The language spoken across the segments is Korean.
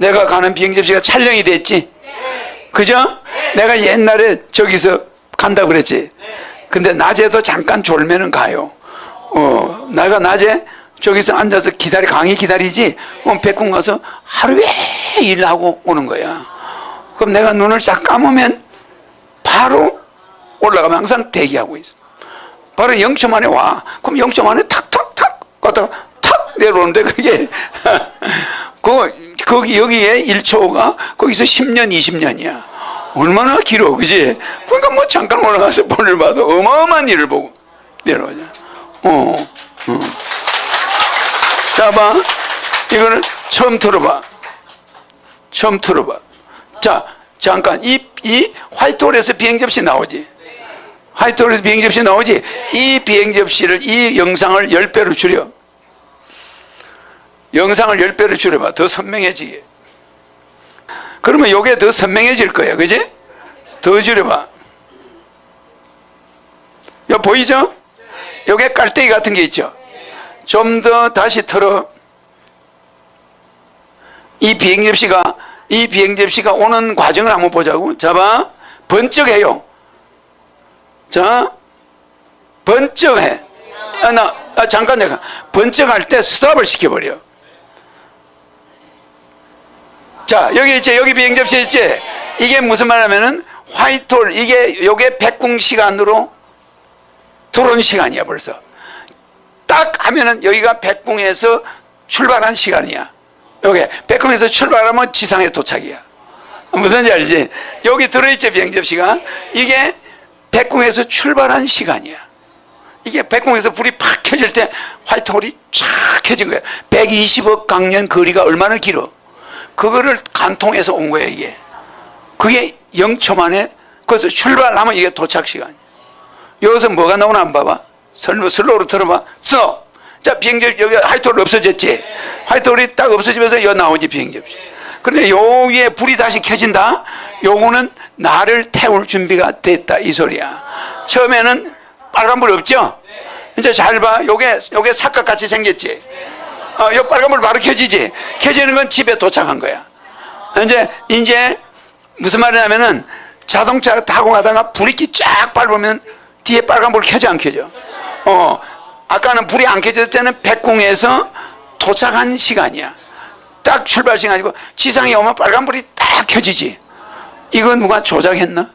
내가 가는 비행 접시가 촬영이 됐지? 그죠? 내가 옛날에 저기서 간다 그랬지? 근데 낮에도 잠깐 졸면은 가요. 어, 내가 낮에 저기서 앉아서 기다리, 강의 기다리지? 그럼 백군 가서 하루에 일하고 오는 거야. 그럼 내가 눈을 싹 감으면 바로 올라가면 항상 대기하고 있어. 바로 0초 만에 와. 그럼 0초 만에 탁 탁 탁 갔다가 탁 내려오는데 그게 그 거기 여기에 1초가 거기서 10년 20년이야. 얼마나 길어, 그지? 그러니까 뭐 잠깐 올라가서 볼일 봐도 어마어마한 일을 보고 내려오냐. 어, 어. 자, 봐. 이거를 처음 들어봐. 처음 들어봐. 자, 잠깐. 이, 이 화이트홀에서 비행 접시 나오지? 화이트홀에서 비행 접시 나오지? 이 비행 접시를, 이 영상을 10배로 줄여. 영상을 10배로 줄여봐. 더 선명해지게. 그러면 이게 더 선명해질 거야. 그지? 더 줄여봐. 요 보이죠? 요게 깔때기 같은 게 있죠? 좀 더 다시 털어. 이 비행 접시가, 이 비행 접시가 오는 과정을 한번 보자고. 잡아. 번쩍해요. 자, 번쩍해. 아, 나, 아, 잠깐 내가. 번쩍할 때 스톱을 시켜버려. 자, 여기 있지, 여기 비행 접시 있지? 이게 무슨 말하면은 화이트홀, 이게, 요게 백궁 시간으로 들어온 시간이야, 벌써. 딱 하면은 여기가 백궁에서 출발한 시간이야. 요게 백궁에서 출발하면 지상에 도착이야. 무슨지 알지? 여기 들어있지, 비행 접시가. 이게 백궁에서 출발한 시간이야. 이게 백궁에서 불이 팍 켜질 때 화이트 홀이 쫙 켜진 거야. 120억 강년 거리가 얼마나 길어? 그거를 간통해서 온 거야, 이게. 그게 0초 만에, 그래서 출발하면 이게 도착 시간이야. 여기서 뭐가 나오나 안 봐봐. 슬로, 슬로우로 들어봐. 써. 자, 비행접, 여기 화이트홀 없어졌지? 화이트홀이 딱 없어지면서 여기 나오지, 비행접시. 근데 요 위에 불이 다시 켜진다? 요거는 나를 태울 준비가 됐다, 이 소리야. 처음에는 빨간 불 없죠? 이제 잘 봐. 요게, 요게 사각같이 생겼지? 어, 요 빨간불 바로 켜지지? 켜지는 건 집에 도착한 거야. 이제, 이제, 무슨 말이냐면은 자동차 타고 가다가 불이 쫙 밟으면 뒤에 빨간불 켜져 안 켜져? 어, 아까는 불이 안 켜졌을 때는 백궁에서 도착한 시간이야. 딱 출발 시간이고 지상에 오면 빨간불이 딱 켜지지. 이거 누가 조작했나?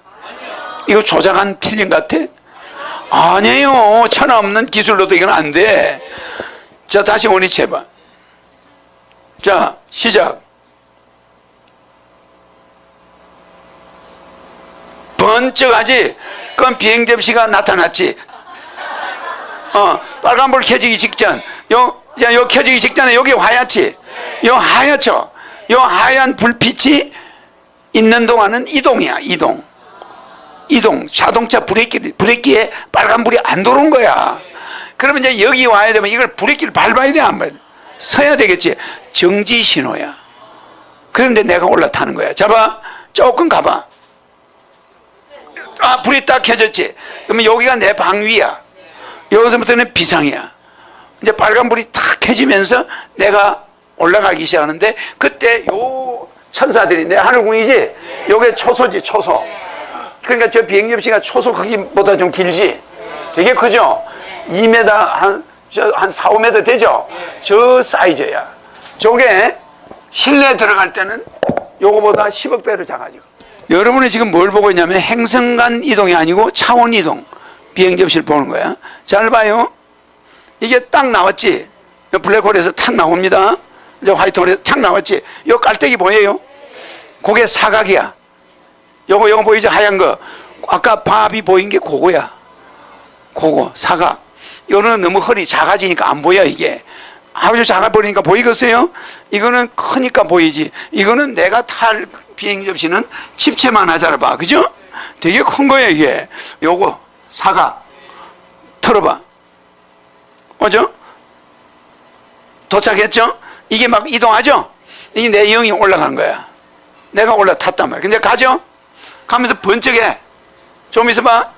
이거 조작한 필름 같아? 아니에요. 천하 없는 기술로도 이건 안 돼. 자, 다시 원위치 해봐. 자, 시작. 번쩍하지? 그럼 비행 접시가 나타났지. 어, 빨간불 켜지기 직전. 요, 야, 요 켜지기 직전에 여기 하얗지? 요 하얗죠? 요 하얀 불빛이 있는 동안은 이동이야, 이동. 이동. 자동차 브레이크, 브레이크에 빨간 불이 안 들어온 거야. 그러면 이제 여기 와야 되면 이걸 브레이크를 밟아야 돼, 안 밟아야 돼? 서야 되겠지. 정지 신호야. 그런데 내가 올라타는 거야. 잡아. 조금 가봐. 아, 불이 딱 켜졌지. 그러면 여기가 내 방위야. 여기서부터는 비상이야. 이제 빨간 불이 탁 켜지면서 내가 올라가기 시작하는데 그때 요 천사들이 내 하늘궁이지? 요게 초소지, 초소. 그러니까 저 비행접시가 초소 크기보다 좀 길지? 되게 크죠? 2m 한, 저, 한 4, 5m 되죠? 저 사이즈야. 저게 실내 들어갈 때는 요거보다 10억 배로 작아져. 여러분이 지금 뭘 보고 있냐면 행성 간 이동이 아니고 차원 이동. 비행 접시를 보는 거야. 잘 봐요. 이게 딱 나왔지. 요 블랙홀에서 탁 나옵니다. 이제 화이트홀에서 탁 나왔지. 요 깔때기 보여요? 그게 사각이야. 요거 요거 보이죠? 하얀 거. 아까 밥이 보인 게 그거야. 그거 사각. 요는 너무 허리 작아지니까 안 보여 이게. 아주 작아 버리니까 보이겠어요? 이거는 크니까 보이지. 이거는 내가 탈 비행 접시는 집체만 하잖아 봐. 그죠? 되게 큰 거야 이게. 요거 사각. 털어봐. 뭐죠? 도착했죠? 이게 막 이동하죠? 이게 내 영이 올라간 거야. 내가 올라탔단 말이야. 근데 가죠? 가면서 번쩍해. 좀 있어봐.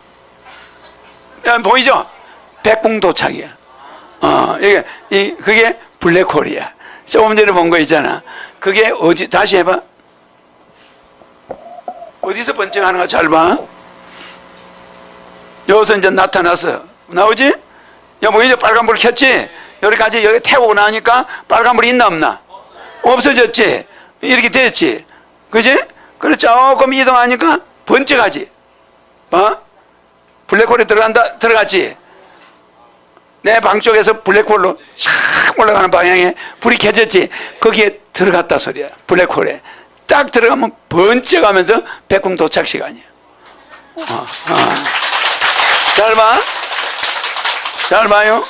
야, 보이죠? 백궁 도착이야. 어, 이게, 이, 그게 블랙홀이야. 조금 전에 본 거 있잖아. 그게 어디 다시 해봐. 어디서 번쩍하는가 잘 봐. 여기서 이제 나타났어. 나오지? 여보 이제 빨간불 켰지? 여기까지 여기 태우고 나니까 빨간불 있나 없나? 없어졌지? 이렇게 됐지? 그지? 그래 조금 이동하니까 번쩍하지? 어? 블랙홀에 들어간다, 들어갔지? 내 방 쪽에서 블랙홀로 샥 올라가는 방향에 불이 켜졌지? 거기에 들어갔다 소리야. 블랙홀에. 딱 들어가면 번쩍하면서 백궁 도착 시간이야. 어, 어. 잘 봐. 잘 봐요.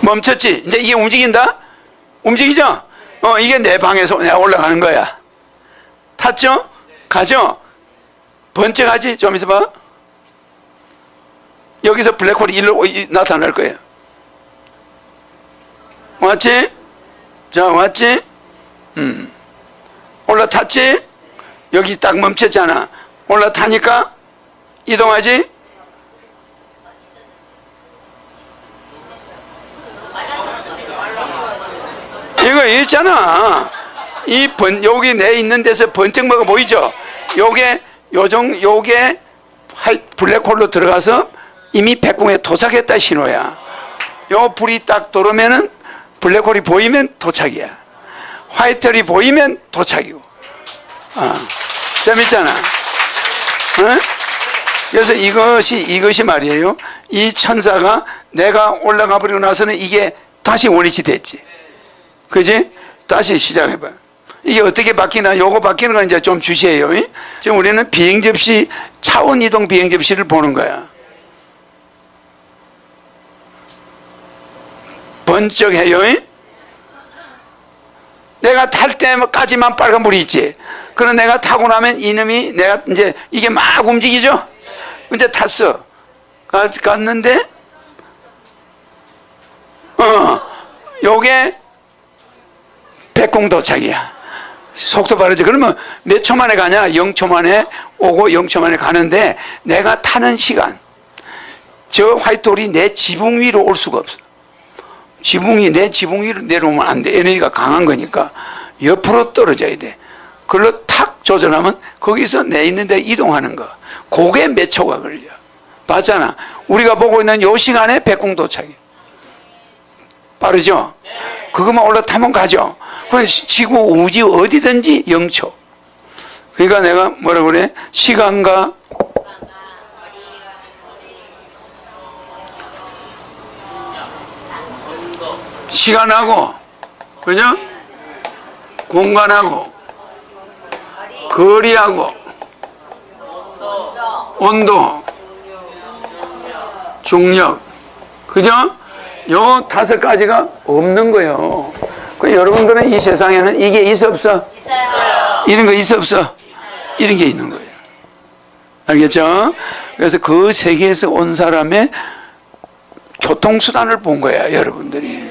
멈췄지? 이제 이게 움직인다? 움직이죠? 어, 이게 내 방에서 내가 올라가는 거야. 탔죠? 가죠? 번쩍하지? 좀 있어봐. 여기서 블랙홀이 일로 이- 나타날 거예요. 왔지? 자, 왔지? 음. 올라탔지? 여기 딱 멈췄잖아. 올라타니까 이동하지? 이거 있잖아. 이 번, 여기 내 있는 데서 번쩍뭐가 보이죠? 요게, 요정, 요게 블랙홀로 들어가서 이미 백궁에 도착했다 신호야. 요 불이 딱 들어오면은 블랙홀이 보이면 도착이야. 화이트홀이 보이면 도착이고. 어. 재밌잖아. 어? 그래서 이것이, 이것이 말이에요. 이 천사가 내가 올라가 버리고 나서는 이게 다시 원위치 됐지. 그지? 다시 시작해봐. 이게 어떻게 바뀌나? 요거 바뀌는 건 이제 좀 주시해요. 이? 지금 우리는 비행 접시, 차원 이동 비행 접시를 보는 거야. 번쩍해요. 이? 내가 탈 때까지만 빨간 불이 있지. 그럼 내가 타고 나면 이놈이 내가 이제 이게 막 움직이죠? 이제 탔어. 가- 갔는데, 어, 요게 백공 도착이야. 속도 빠르지. 그러면 몇 초 만에 가냐? 0초 만에 오고 0초 만에 가는데 내가 타는 시간. 저 화이트홀이 내 지붕 위로 올 수가 없어. 지붕이 내 지붕 위로 내려오면 안 돼. 에너지가 강한 거니까 옆으로 떨어져야 돼. 그걸로 탁 조절하면 거기서 내 있는 데 이동하는 거. 그게 몇 초가 걸려. 봤잖아. 우리가 보고 있는 요 시간에 백공 도착이. 빠르죠? 그것만 올라타면 가죠. 지구 우주 어디든지 0초. 그러니까 내가 뭐라 그래? 시간과 시간하고 그죠? 공간하고 거리하고 온도 중력 그죠? 요 다섯 가지가 없는 거예요. 그 여러분들은 이 세상에는 이게 있어 없어? 이런 거 있어 없어? 이런 게 있는 거예요. 알겠죠? 그래서 그 세계에서 온 사람의 교통수단을 본 거야, 여러분들이.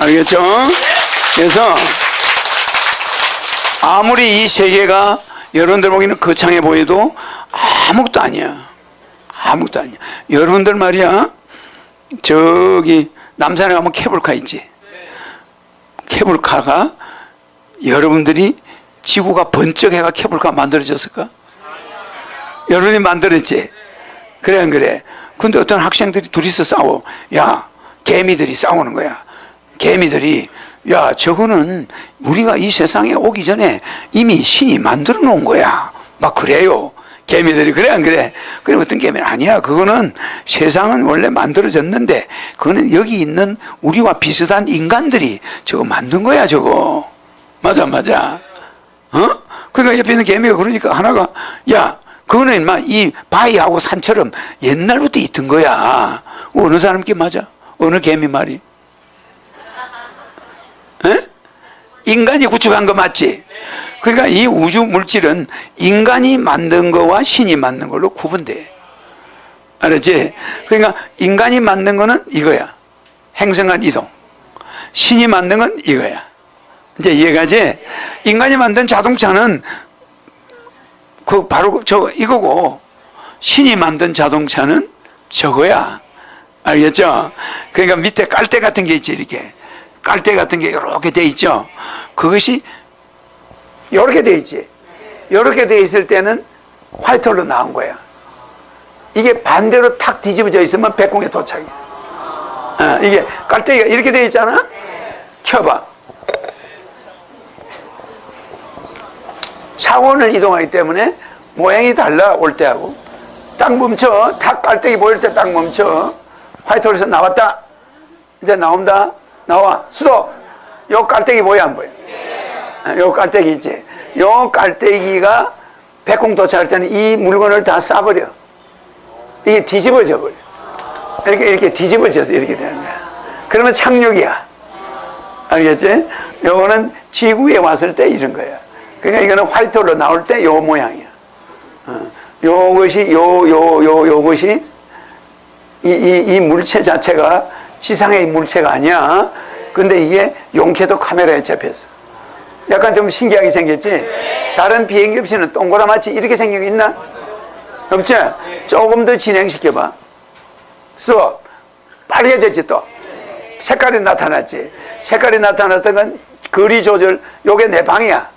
알겠죠? 그래서 아무리 이 세계가 여러분들 보기에는 거창해 보여도 아무것도 아니야. 아무것도 아니야. 여러분들 말이야. 저기 남산에 가면 케이블카 있지. 케이블카가 여러분들이 지구가 번쩍해가 케이블카 만들어졌을까? 여러분이 만들었지. 그래 안 그래? 근데 어떤 학생들이 둘이서 싸워. 야, 개미들이 싸우는 거야. 개미들이 야, 저거는 우리가 이 세상에 오기 전에 이미 신이 만들어 놓은 거야. 막 그래요. 개미들이 그래 안 그래? 그래 어떤 개미는 아니야. 그거는 세상은 원래 만들어졌는데 그거는 여기 있는 우리와 비슷한 인간들이 저거 만든 거야, 저거. 맞아, 맞아. 어? 그러니까 옆에 있는 개미가 그러니까 하나가 야, 그거는 막이 바위하고 산처럼 옛날부터 있던 거야. 어느 사람께 맞아? 어느 개미 말이? 에? 인간이 구축한 거 맞지? 그러니까 이 우주 물질은 인간이 만든 거와 신이 만든 걸로 구분돼. 알았지? 그러니까 인간이 만든 거는 이거야. 행성간 이동. 신이 만든 건 이거야. 이제 이해가지? 인간이 만든 자동차는 그 바로 저 이거고 신이 만든 자동차는 저거야. 알겠죠? 그러니까 밑에 깔대 같은 게 있지, 이렇게. 깔대 같은 게 이렇게 돼 있죠? 그것이 이렇게 돼 있지. 이렇게 돼 있을 때는 화이트홀로 나온 거야. 이게 반대로 탁 뒤집어져 있으면 백공에 도착이야. 어, 이게 깔대기가 이렇게 돼 있잖아? 켜봐. 차원을 이동하기 때문에 모양이 달라 올 때하고 딱 멈춰 탁 깔때기 보일 때 딱 멈춰 화이트홀에서 나왔다 이제 나온다 나와 수도 요 깔때기 보여 안 보여 아, 요 깔때기 있지 요 깔때기가 백공 도착할 때는 이 물건을 다 싸버려 이게 뒤집어져 버려 이렇게 이렇게 뒤집어져서 이렇게 되는 거야 그러면 착륙이야 알겠지? 요거는 지구에 왔을 때 이런 거야. 그러니까 이거는 화이트홀로 나올 때 요 모양이야. 어, 요것이, 요, 요, 요, 요것이 이, 이, 이 물체 자체가 지상의 물체가 아니야. 근데 이게 용케도 카메라에 잡혔어. 약간 좀 신기하게 생겼지? 다른 비행기 없이는 동그라마치 이렇게 생긴 거 있나? 없지? 조금 더 진행시켜봐. 수업. 빨개졌지 또. 색깔이 나타났지. 색깔이 나타났던 건 거리 조절, 요게 내 방이야.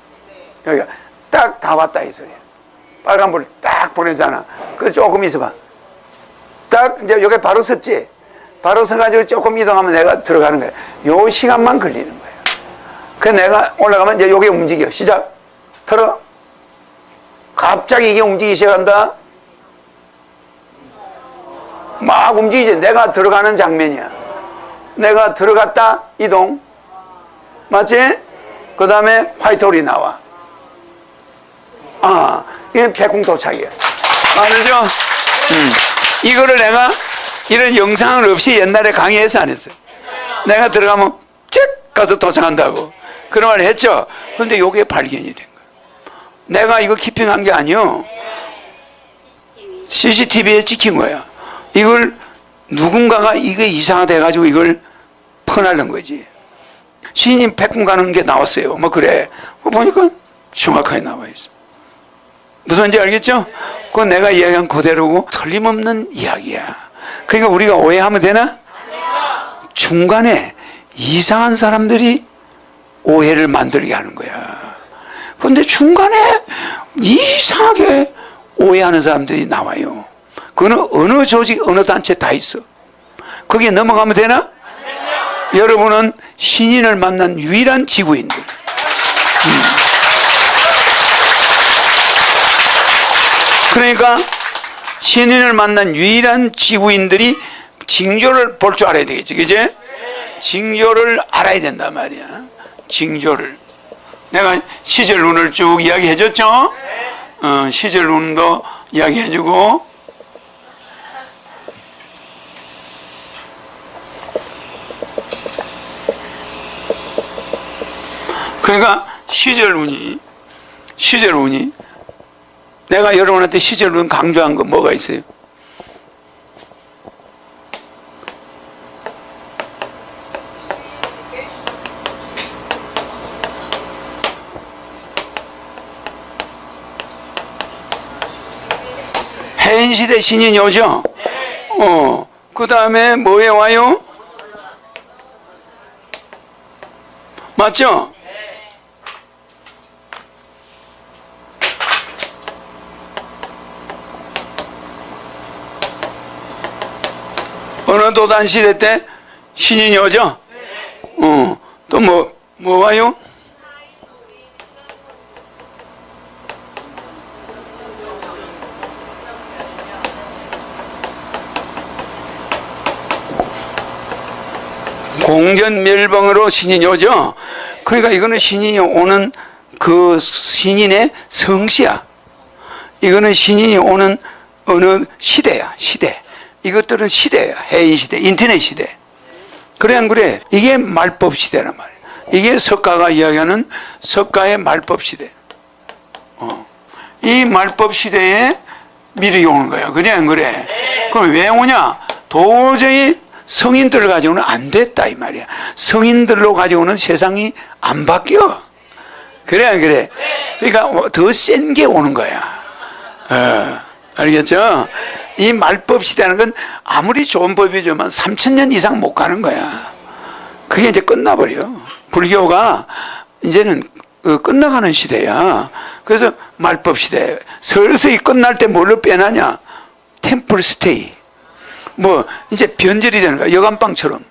여기가 딱 다 왔다 이 소리야. 빨간불 딱 보내잖아. 그 조금 있어봐. 딱 이제 요게 바로 섰지. 바로 서가지고 조금 이동하면 내가 들어가는 거야. 요 시간만 걸리는 거야. 그 내가 올라가면 이제 요게 움직여. 시작. 틀어. 갑자기 이게 움직이기 시작한다. 막 움직이지. 내가 들어가는 장면이야. 내가 들어갔다 이동 맞지? 그 다음에 화이트홀이 나와 아 이게 백공 도착이야 알죠? 음. 이거를 내가 이런 영상을 없이 옛날에 강의해서 안 했어요 내가 들어가면 쭉 가서 도착한다고 그런 말을 했죠 근데 요게 발견이 된 거야 내가 이거 키핑한 게 아니요 CCTV에 찍힌 거야 이걸 누군가가 이게 이상하다 해가지고 이걸 퍼날른 거지. 신임 백군 가는 게 나왔어요. 뭐 그래. 그거 보니까 정확하게 나와 있어. 무슨 말인지 알겠죠? 그건 내가 이야기한 그대로고 틀림없는 이야기야. 그러니까 우리가 오해하면 되나? 중간에 이상한 사람들이 오해를 만들게 하는 거야. 그런데 중간에 이상하게 오해하는 사람들이 나와요. 그거는 어느 조직, 어느 단체 다 있어. 거기에 넘어가면 되나? 여러분은 신인을 만난 유일한 지구인들. 음. 그러니까 신인을 만난 유일한 지구인들이 징조를 볼 줄 알아야 되겠지, 그지? 징조를 알아야 된단 말이야. 징조를. 내가 시절론을 쭉 이야기해 줬죠? 어, 시절론도 이야기해 주고, 그러니까 시절 운이 시절 운이 내가 여러분한테 시절 운 강조한 거 뭐가 있어요? 해인 시대 신인이 오죠. 어. 그 다음에 뭐에 와요? 맞죠? 어느 도단 시대 때 신인이 오죠? 어, 또 뭐, 뭐 와요? 공전멸봉으로 신인이 오죠? 그러니까 이거는 신인이 오는 그 신인의 성시야. 이거는 신인이 오는 어느 시대야, 시대. 이것들은 시대야. 해인 시대, 인터넷 시대. 그래 안 그래? 이게 말법 시대란 말이야. 이게 석가가 이야기하는 석가의 말법 시대. 어. 이 말법 시대에 미리 오는 거야. 그래 안 그래? 그럼 왜 오냐? 도저히 성인들을 가지고는 안 됐다 이 말이야. 성인들로 가지고는 세상이 안 바뀌어. 그래 안 그래? 그러니까 더 센 게 오는 거야. 어, 알겠죠? 이 말법 시대라는 건 아무리 좋은 법이지만 3천 년 이상 못 가는 거야. 그게 이제 끝나버려. 불교가 이제는 어, 끝나가는 시대야. 그래서 말법 시대. 서서히 끝날 때 뭘로 빼나냐? 템플 스테이. 뭐, 이제 변절이 되는 거야. 여간방처럼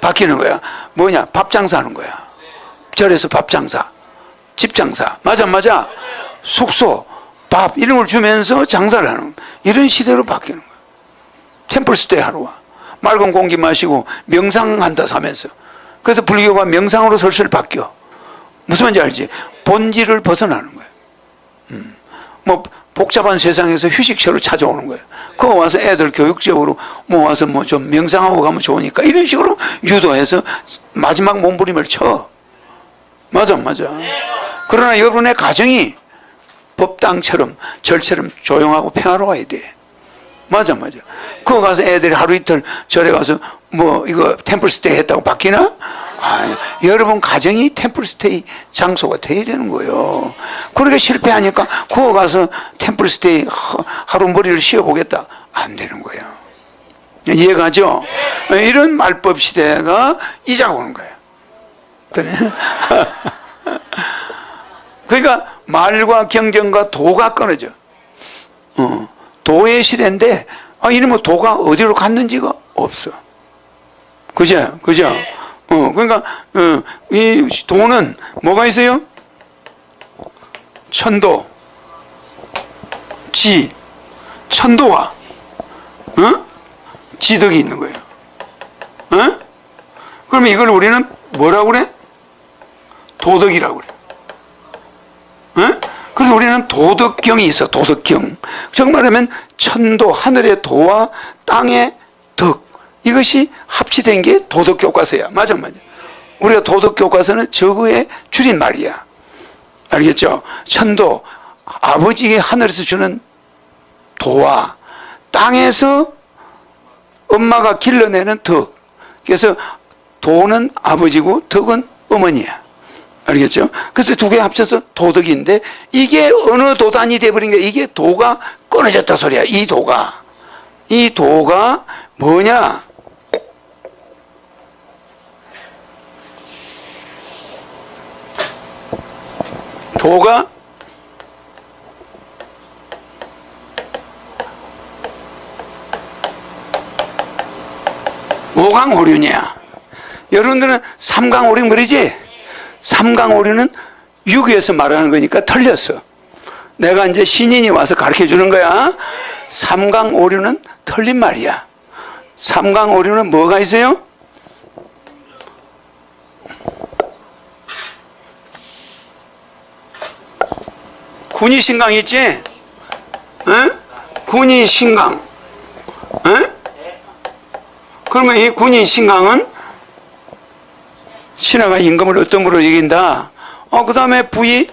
바뀌는 거야. 뭐냐? 밥 장사하는 거야. 절에서 밥 장사. 집 장사. 맞아, 맞아. 숙소, 밥, 이런 걸 주면서 장사를 하는 거야. 이런 시대로 바뀌는 거야. 템플 스테이 하러 와. 맑은 공기 마시고 명상한다 사면서. 그래서 불교가 명상으로 설설 바뀌어. 무슨 말인지 알지? 본질을 벗어나는 거예요. 음. 뭐 복잡한 세상에서 휴식처로 찾아오는 거예요. 그거 와서 애들 교육적으로 뭐 와서 뭐 좀 명상하고 가면 좋으니까 이런 식으로 유도해서 마지막 몸부림을 쳐. 맞아, 맞아. 그러나 여러분의 가정이 법당처럼 절처럼 조용하고 평화로워야 돼. 맞아, 맞아. 그거 가서 애들이 하루 이틀 절에 가서 뭐 이거 템플스테이 했다고 바뀌나? 아, 여러분 가정이 템플스테이 장소가 돼야 되는 거예요. 그렇게 실패하니까 그거 가서 템플스테이 하- 하루 머리를 씌워보겠다. 안 되는 거예요. 이해가죠? 이런 말법 시대가 이자가 오는 거예요. 그러니까 말과 경전과 도가 끊어져. 어, 도의 시대인데, 아, 이러면 도가 어디로 갔는지가 없어. 그죠? 그죠? 어, 그러니까, 어, 이 도는 뭐가 있어요? 천도, 지, 천도와, 어? 지덕이 있는 거예요. 어? 그러면 이걸 우리는 뭐라고 그래? 도덕이라고 그래. 어? 그래서 우리는 도덕경이 있어, 도덕경. 정말하면 천도, 하늘의 도와 땅의 덕. 이것이 합치된 게 도덕 교과서야. 맞아, 맞아. 우리가 도덕 교과서는 저거의 줄임말이야. 알겠죠? 천도, 아버지의 하늘에서 주는 도와 땅에서 엄마가 길러내는 덕. 그래서 도는 아버지고 덕은 어머니야. 알겠죠? 그래서 두 개 합쳐서 도덕인데 이게 어느 도단이 돼버린 게 이게 도가 끊어졌다 소리야. 이 도가. 이 도가 뭐냐? 도가 오강오륜이야. 여러분들은 삼강오륜 그러지? 삼강오륜은 유교에서 말하는 거니까 틀렸어. 내가 이제 신인이 와서 가르쳐 주는 거야. 삼강오륜은 틀린 말이야. 삼강오륜은 뭐가 있어요? 군의신강 있지? 응? 군의신강. 응? 그러면 이 군의신강은 신하가 임금을 어떤 거로 이긴다? 어, 그 다음에 부의,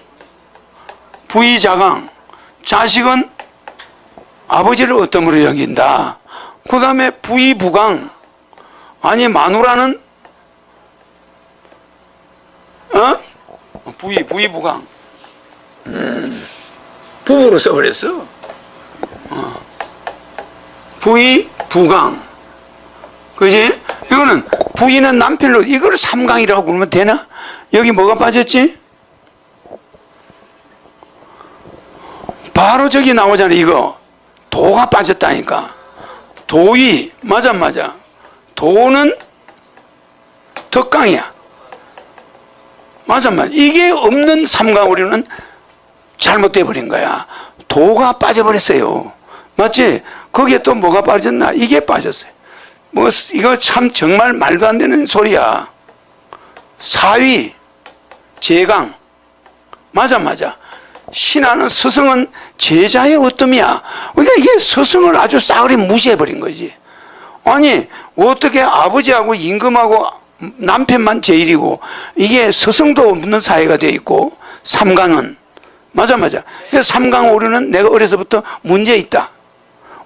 부의자강. 자식은 아버지를 어떤 거로 여긴다? 그 다음에 부의부강. 아니, 마누라는, 어? 부의, 부의부강. 음, 부부로 써버렸어. 어. 부의, 부강. 그지? 이거는 부인은 남편으로 이걸 삼강이라고 부르면 되나? 여기 뭐가 빠졌지? 바로 저기 나오잖아 이거 도가 빠졌다니까 도이 맞아 맞아 도는 덕강이야 맞아 맞아 이게 없는 삼강 우리는 잘못돼 버린 거야 도가 빠져버렸어요 맞지? 거기에 또 뭐가 빠졌나? 이게 빠졌어요 뭐 이거 참 정말 말도 안 되는 소리야. 사위, 제강, 맞아 맞아. 신하는 스승은 제자의 어뜸이야. 그러니까 이게 스승을 아주 싸그리 무시해 버린 거지. 아니 어떻게 아버지하고 임금하고 남편만 제일이고 이게 스승도 없는 사회가 돼 있고 삼강은 맞아 맞아. 그래서 삼강 오류는 내가 어려서부터 문제 있다.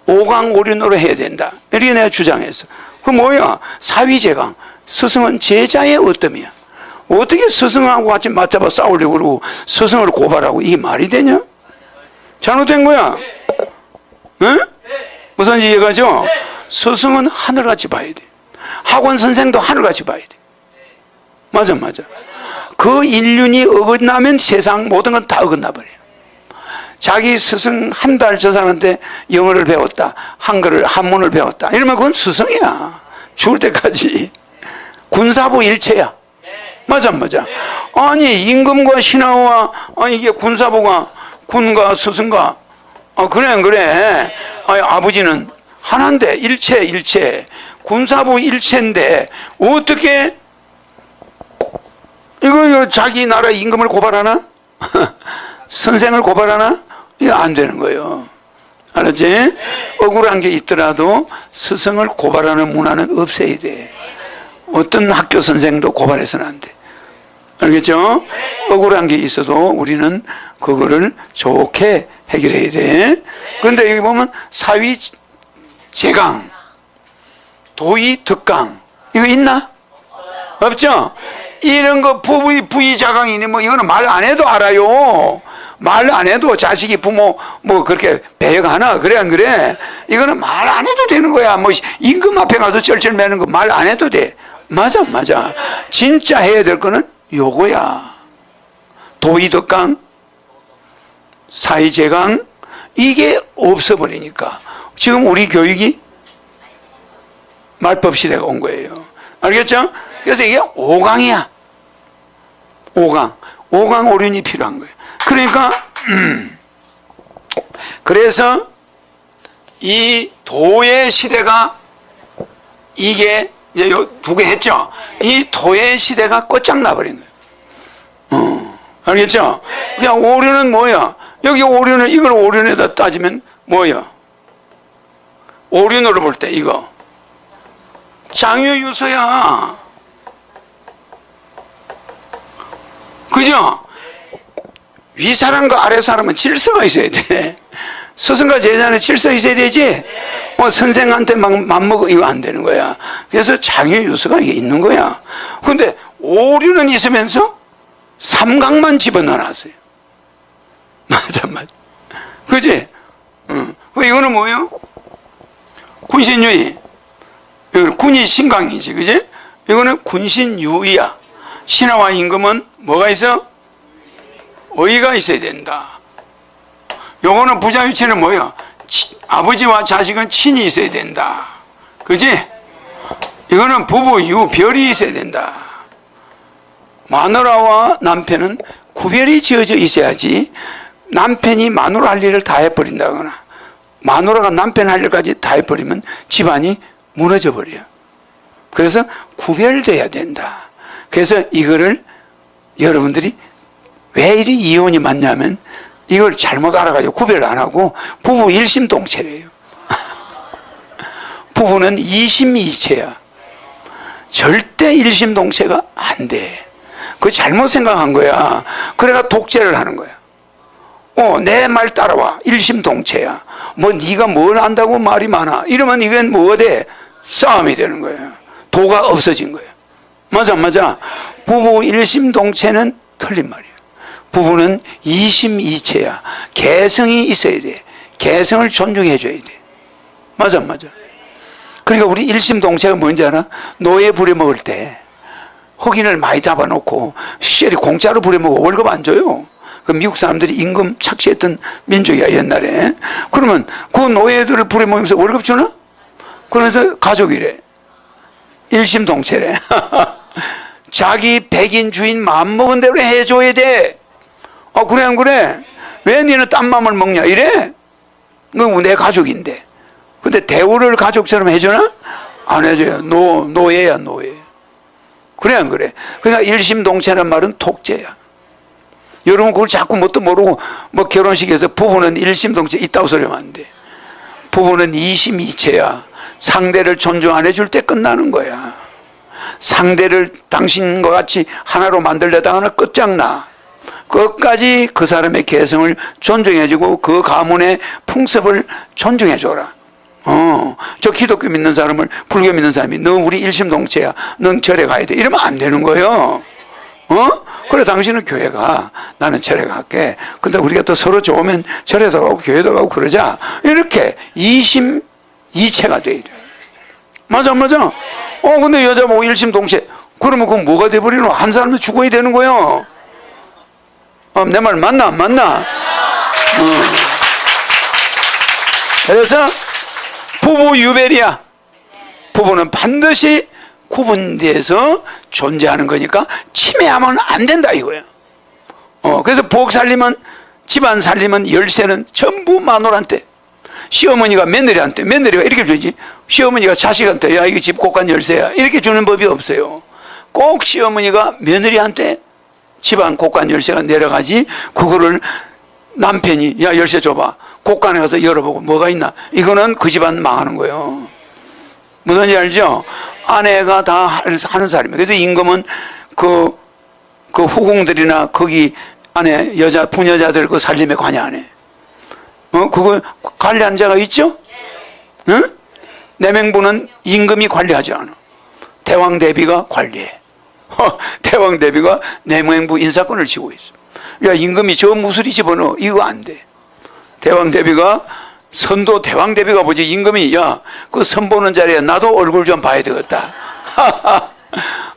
오강오륜으로 해야 된다. 이렇게 내가 주장했어. 그 뭐야? 사위제강. 스승은 제자의 어뜸이야. 어떻게 스승하고 같이 맞잡아 싸우려고 그러고 스승을 고발하고 이게 말이 되냐? 잘못된 거야. 응? 무슨 이해가죠? 스승은 하늘같이 봐야 돼. 학원 선생도 하늘같이 봐야 돼. 맞아, 맞아. 그 인륜이 어긋나면 세상 모든 건 다 어긋나 버려요. 자기 스승 한 달 저 사람한테 영어를 배웠다. 한글을, 한문을 배웠다. 이러면 그건 스승이야. 죽을 때까지. 군사부 일체야. 맞아, 맞아. 아니, 임금과 신하와, 아니, 이게 군사부가, 군과 스승과, 아, 그래, 그래. 아니, 아버지는 하나인데, 일체, 일체. 군사부 일체인데, 어떻게, 이거, 자기 나라 임금을 고발하나? 선생을 고발하나? 이거 안 되는 거예요. 알았지? 억울한 게 있더라도 스승을 고발하는 문화는 없애야 돼. 어떤 학교 선생도 고발해서는 안 돼. 알겠죠? 억울한 게 있어도 우리는 그거를 좋게 해결해야 돼. 그런데 여기 보면 사위 제강, 도의 득강, 이거 있나? 없죠? 이런 거 부부의 부의 자강이니 뭐 이거는 말 안 해도 알아요. 말 안 해도 자식이 부모 뭐 그렇게 배역하나 그래 안 그래? 이거는 말 안 해도 되는 거야. 뭐 임금 앞에 가서 쩔쩔 매는 거 말 안 해도 돼. 맞아 맞아. 진짜 해야 될 거는 요거야. 도의덕강, 사회제강 이게 없어버리니까 지금 우리 교육이 말법 시대가 온 거예요. 알겠죠? 그래서 이게 오강이야오강오강 오륜이 필요한 거예요. 그러니까 음, 그래서 이 도의 시대가 이게 두개 했죠. 이 도의 시대가 끝장나 버린 거예요. 어, 알겠죠? 그냥 오륜은 뭐야? 여기 오륜은 이걸 오륜에다 따지면 뭐야? 오륜으로 볼 때 이거 장유유서야. 그죠? 위 사람과 아래 사람은 질서가 있어야 돼. 스승과 제자는 질서 있어야 되지. 뭐 선생한테 막 맘먹어 이거 안 되는 거야. 그래서 장유유서가 이게 있는 거야. 근데 오류는 있으면서 삼강만 집어넣어놨어요. 맞아, 맞아. 그지? 응. 그 이거는 뭐예요? 군신유의. 이거는 군이 신강이지, 그지? 이거는 군신 유의야. 신하와 임금은 뭐가 있어? 의가 있어야 된다. 요거는 부자 유치는 뭐야? 치- 아버지와 자식은 친이 있어야 된다. 그지? 이거는 부부 유 별이 있어야 된다. 마누라와 남편은 구별이 지어져 있어야지 남편이 마누라 할 일을 다 해버린다거나 마누라가 남편 할 일까지 다 해버리면 집안이 무너져 버려요. 그래서 구별돼야 된다. 그래서 이거를 여러분들이 왜 이리 이혼이 많냐면 이걸 잘못 알아가지고 구별 안 하고 부부 일심동체래요. 부부는 이심이체야. 절대 일심동체가 안 돼. 그 잘못 생각한 거야. 그래가 독재를 하는 거야. 어, 내 말 따라와. 일심동체야. 뭐 네가 뭘 안다고 말이 많아. 이러면 이건 뭐가 돼? 싸움이 되는 거야. 도가 없어진 거야. 맞아, 맞아. 부부 일심동체는 틀린 말이야. 부부는 이심이체야. 개성이 있어야 돼. 개성을 존중해 줘야 돼. 맞아, 맞아. 그러니까 우리 일심동체가 뭔지 알아? 노예 부려먹을 때 흑인을 많이 잡아놓고 시절이 공짜로 부려먹어 월급 안 줘요. 그 미국 사람들이 임금 착취했던 민족이야 옛날에. 그러면 그 노예들을 부려먹으면서 월급 주나? 그러면서 가족이래. 일심동체래. 자기 백인 주인 마음 먹은 대로 해줘야 돼. 아 그래 안 그래? 왜 니는 딴 맘을 먹냐 이래? 너내 가족인데. 근데 대우를 가족처럼 해주나? 안 해줘요. 노, 노예야 노예. 그래 안 그래? 그러니까 일심동체란 말은 독재야. 여러분 그걸 자꾸 뭣도 모르고 뭐 결혼식에서 부부는 일심동체 있다고 소리하면 안 돼. 부부는 이심이체야. 상대를 존중 안 해줄 때 끝나는 거야. 상대를 당신과 같이 하나로 만들려다가는 끝장나. 끝까지 그 사람의 개성을 존중해주고 그 가문의 풍습을 존중해줘라. 어, 저 기독교 믿는 사람을 불교 믿는 사람이 너 우리 일심동체야. 넌 절에 가야 돼. 이러면 안 되는 거예요. 어? 그래 당신은 교회 가 나는 절에 갈게. 근데 우리가 또 서로 좋으면 절에도 가고 교회도 가고 그러자. 이렇게 이심 이체가 돼 맞아 맞아? 어 근데 여자 뭐 일심 동체 그러면 그건 뭐가 돼 버리노? 한 사람은 죽어야 되는 거예요. 어, 내 말 맞나 안 맞나? 어. 그래서 부부 유별이야. 부부는 반드시 구분돼서 존재하는 거니까 침해하면 안 된다 이거예요. 어, 그래서 부엌 살림은 집안 살림은 열쇠는 전부 마누라한테 시어머니가 며느리한테 며느리가 이렇게 주지 시어머니가 자식한테 야 이거 집 곳간 열쇠야 이렇게 주는 법이 없어요. 꼭 시어머니가 며느리한테 집안 곳간 열쇠가 내려가지 그거를 남편이 야 열쇠 줘봐 곳간에 가서 열어보고 뭐가 있나 이거는 그 집안 망하는 거예요. 무슨 지 알죠? 아내가 다 할- 하는 사람이에요. 그래서 임금은 그, 그 후궁들이나 거기 안에 여자, 부녀자들 그 살림에 관여 안 해. 어, 그거 관리하는 자가 있죠? 응? 내명부는 임금이 관리하지 않아. 대왕 대비가 관리해. 허, 대왕 대비가 내명부 인사권을 쥐고 있어. 야, 임금이 저 무술이 집어넣어. 이거 안 돼. 대왕 대비가 선도 대왕 대비가 보지 임금이 야 그 선 보는 자리에 나도 얼굴 좀 봐야 되겠다.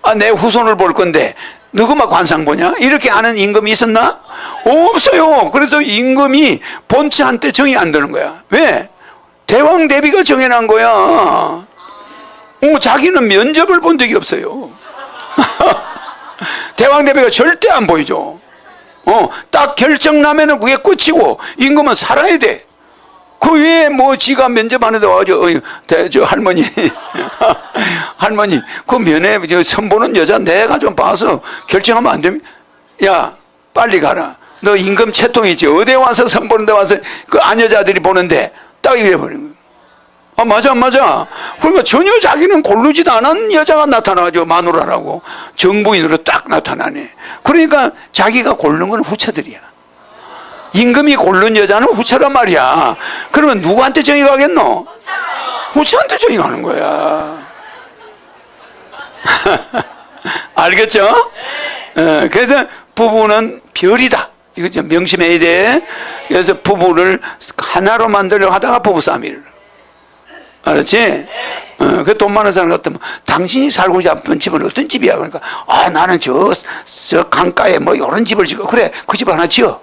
아, 내 후손을 볼 건데 누구만 관상 보냐? 이렇게 하는 임금이 있었나? 없어요. 그래서 임금이 본체한테 정이 안 되는 거야. 왜? 대왕 대비가 정해놓은 거야. 어, 자기는 면접을 본 적이 없어요. 대왕 대비가 절대 안 보이죠. 어, 딱 결정 나면은 그게 끝이고 임금은 살아야 돼. 그 외에 뭐 지가 면접하는데 와저 저 할머니 할머니 그 면회 저 선보는 여자 내가 좀 봐서 결정하면 안 되면 야 빨리 가라. 너 임금 채통이지 어디 와서 선보는데 와서 그 아녀자들이 보는데 딱 이래 버린 거야. 아 맞아 안 맞아. 그러니까 전혀 자기는 고르지도 않은 여자가 나타나가지고 마누라라고 정부인으로 딱 나타나네. 그러니까 자기가 고르는 건 후처들이야. 임금이 고른 여자는 후처란 말이야. 그러면 누구한테 정이 가겠노? 후처한테 정이 가는 거야. 알겠죠? 어, 그래서 부부는 별이다. 이거 좀 명심해야 돼. 그래서 부부를 하나로 만들려고 하다가 부부싸움이 일어나. 알았지? 어, 그 돈 많은 사람 같으면 당신이 살고 싶은 집은 어떤 집이야? 그러니까 아 나는 저, 저 강가에 뭐 이런 집을 지어 그래 그 집 하나 지어.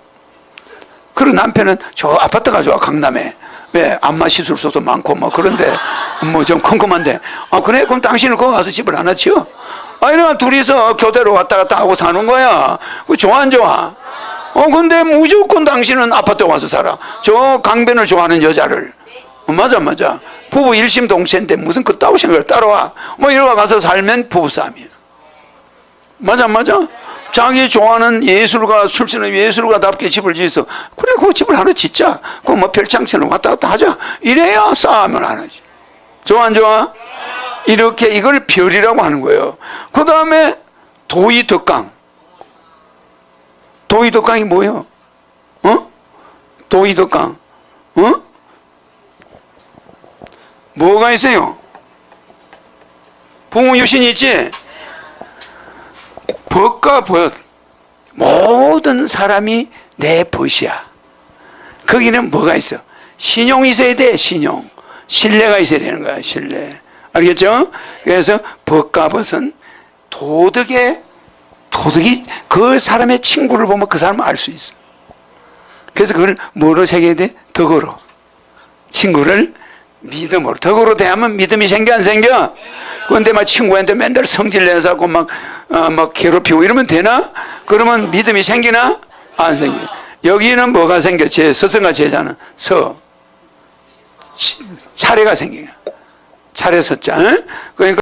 그리고 남편은 저 아파트가 좋아 강남에 왜 안마 시술소도 많고 뭐 그런데 뭐 좀 컴컴한데 아 그래 그럼 당신은 거기 가서 집을 하나 지어. 아 이러면 둘이서 교대로 왔다 갔다 하고 사는 거야. 그 좋아 안 좋아? 어 근데 무조건 당신은 아파트에 와서 살아. 저 강변을 좋아하는 여자를. 어, 맞아 맞아 부부 일심 동체인데 무슨 그따위 생각을 따라와 뭐 이러고 가서 살면 부부싸움이야 맞아 맞아 자기 좋아하는 예술가 출신의 예술가답게 집을 지어서 그래 그 집을 하나 짓자. 그 뭐 별장처럼 왔다 갔다 하자. 이래야 싸움을 안 하지. 좋아 안 좋아? 이렇게 이걸 별이라고 하는 거예요. 그 다음에 도의 덕강. 도의 덕강이 뭐예요? 어? 도의 덕강. 어? 뭐가 있어요? 부모 유신이 있지? 벗과 벗. 모든 사람이 내 벗이야. 거기는 뭐가 있어? 신용이 있어야 돼, 신용. 신뢰가 있어야 되는 거야, 신뢰. 알겠죠? 그래서 벗과 벗은 도덕의, 도덕이 그 사람의 친구를 보면 그 사람을 알 수 있어. 그래서 그걸 뭐로 새겨야 돼? 덕으로. 친구를 믿음으로 덕으로 대하면 믿음이 생겨 안 생겨? 그런데 막 친구한테 맨날 성질 내서 하고 막, 어, 막 괴롭히고 이러면 되나? 그러면 믿음이 생기나? 안 생겨. 여기는 뭐가 생겨? 제 서성과 제자는 서. 치- 차례가 생겨. 차례 서자. 응? 그러니까